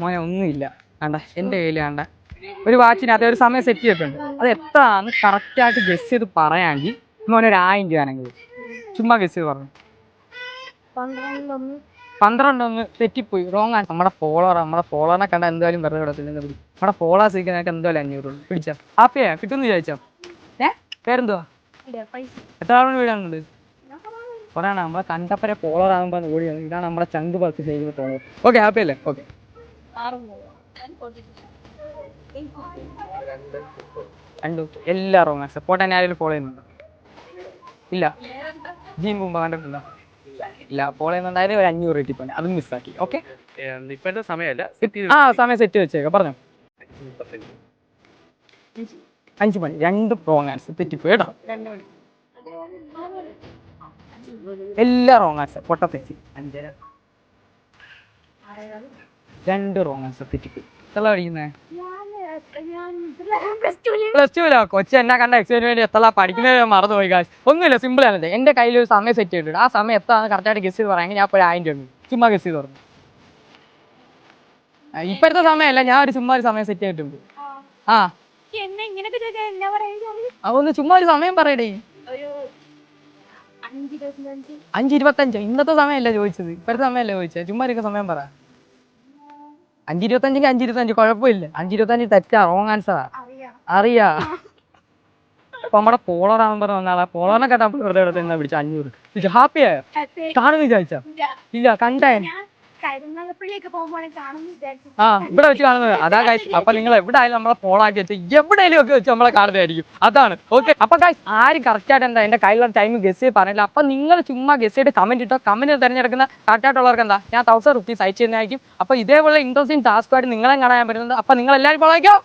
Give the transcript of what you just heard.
മോനെ ഒന്നുമില്ല. കണ്ട എന്റെ കയ്യിൽ കണ്ട ഒരു വാച്ചിനകത്ത് ഒരു സമയം സെറ്റ് ചെയ്തിട്ടുണ്ട്. അത് എത്രയാണ് കറക്റ്റായിട്ട് ഗസ് ചെയ്ത് പറയാമെങ്കിൽ മോനെ ഒരു ആയിരം രൂപ ആണെങ്കിൽ ചുമ്മാ ഗസ് ചെയ്ത് പറഞ്ഞു. പന്ത്രണ്ടൊന്ന് തെറ്റിപ്പോയി. റോങ് ആണ് നമ്മുടെ ഫോളോവർ നമ്മുടെ ഫോളോവറിനെ കണ്ട എന്തായാലും വെറുതെ കിടത്തില്ല നമ്മുടെ ഫോളോവേഴ്സ് നിൽക്കുന്നതൊക്കെ എന്തായാലും അഞ്ഞൂറ് രൂപ പിടിച്ചാ. ഹാപ്പിയാ കിട്ടുമെന്ന് വിചാരിച്ചോ? ഏ? പേരെന്തുവാ? എത്ര ആളുകൾ വീടാണുണ്ട് പറയണ നമ്മളെ കണ്ടപ്പരെ ഫോളോവർ ആകുമ്പോൾ ഓടിയാണ് ഇതാണ് നമ്മുടെ ചങ്ക് പത്ത് ചെയ്യുന്ന പോളർ ഓക്കെ ഹാപ്പിയല്ലേ? ഓക്കെ രണ്ടു എല്ലാ ആൻസർ പോട്ടെ ആരെങ്കിലും ഫോളോ ചെയ്യുന്നുണ്ടോ? ഇല്ല. ജീൻ മുമ്പ് കണ്ടിട്ടുണ്ടോ? ഇല്ല. ഫോളോ ചെയ്യുന്നുണ്ടായാലും ഒരു അഞ്ഞൂറ് റേറ്റി പോയി അത് മിസ്സാക്കി ഓക്കെ ഇപ്പോഴത്തെ സമയമല്ല. ആ സമയം സെറ്റ് വെച്ചേക്കാം. പറഞ്ഞോ. അഞ്ച് മണി രണ്ട് റോങ് ആൻസർ തെറ്റിപ്പോയി കേട്ടോ. എല്ലാ റോങ് ആൻസർ പൊട്ട തെറ്റി. അഞ്ചര. രണ്ട് റോങ് ആൻസർ തെറ്റിപ്പോയി. എത്ര പഠിക്കുന്നേ പ്ലസ് ടുവിലോ കൊച്ചു എന്നെ കണ്ട എക്സാമിന് വേണ്ടി എത്ര പഠിക്കുന്നത് മറന്നു പോയി കാശ് ഒന്നുമില്ല സിമ്പിൾ ആണ് എന്റെ കയ്യിൽ ഒരു സമയം സെറ്റ് ചെയ്തിട്ടുണ്ട്. ആ സമയം എത്താണ് കറക്റ്റായിട്ട് ഗസ് ചെയ്ത് പറയാമെങ്കിൽ ഞാൻ ഇപ്പോൾ ആയിരം രൂപ ചുമ്മാ ഗസ് ചെയ്ത് പറഞ്ഞു. ഇപ്പോഴത്തെ സമയമല്ല ഞാൻ ഒരു ചുമ്മാ ഒരു സമയം സെറ്റ് ചെയ്തിട്ടുണ്ട്. ആ. അതൊന്ന് ചുമ്മാ ഒരു സമയം പറയടേ. അഞ്ച് ഇരുപത്തഞ്ച് ഇന്നത്തെ സമയമല്ല ചോദിച്ചത്. ഇപ്പോഴത്തെ സമയമല്ല ചോദിച്ചത്. ചുമ്മാ ഒരു സമയം പറ. അഞ്ച് അഞ്ചിരുപത്തഞ്ച് കുഴപ്പമില്ല. അഞ്ചിരുപത്തഞ്ച് തെറ്റാ റോങ് ആൻസറാ അറിയാം. അപ്പൊ നമ്മുടെ നമ്പർ വന്നാളാ പോളോറിനെ കേട്ടാ വെറുതെ എടുത്ത് പിടിച്ച അഞ്ഞൂറ്. ഹാപ്പിയായോ? കാണുമെന്ന് വിചാരിച്ച? ഇല്ല. കണ്ടേ. കരുനാഗപ്പള്ളിയൊക്കെ കാണുന്നത് വിചാരിച്ചു ആ ഇവിടെ വെച്ച് കാണുന്നത്. അതാ കാശ് അപ്പൊ നിങ്ങൾ എവിടെ ആയാലും നമ്മളെ ഫോളാക്കി വെച്ച് എവിടെയെങ്കിലും ഒക്കെ വെച്ച് നമ്മളെ കാണുന്നതായിരിക്കും. അതാണ്. ഓക്കെ അപ്പൊ കാശ് ആരും കറക്റ്റ് ആയിട്ട് എന്താ എന്റെ കയ്യിലുള്ള ടൈം ഗസ് ചെയ്ത് പറഞ്ഞില്ല. അപ്പൊ നിങ്ങൾ ചുമ്മാ ഗസ് ചെയ്ത് കമന്റ് ഇട്ടോ? കമന്റ് തിരഞ്ഞെടുക്കുന്ന കറക്റ്റ് ആയിട്ടുള്ളവർക്ക് എന്താ? ഞാൻ തൗസൻഡ് റുപ്പീസ് അയച്ചു തന്നെയായിരിക്കും അപ്പൊ ഇതേപോലെ ഇൻട്രസ്റ്റിംഗ് ടാസ്ക് ആയിട്ട് നിങ്ങളെ കാണാൻ പറ്റുന്നത് അപ്പൊ നിങ്ങൾ എല്ലാവരും ഫോളോ ആയിക്കോ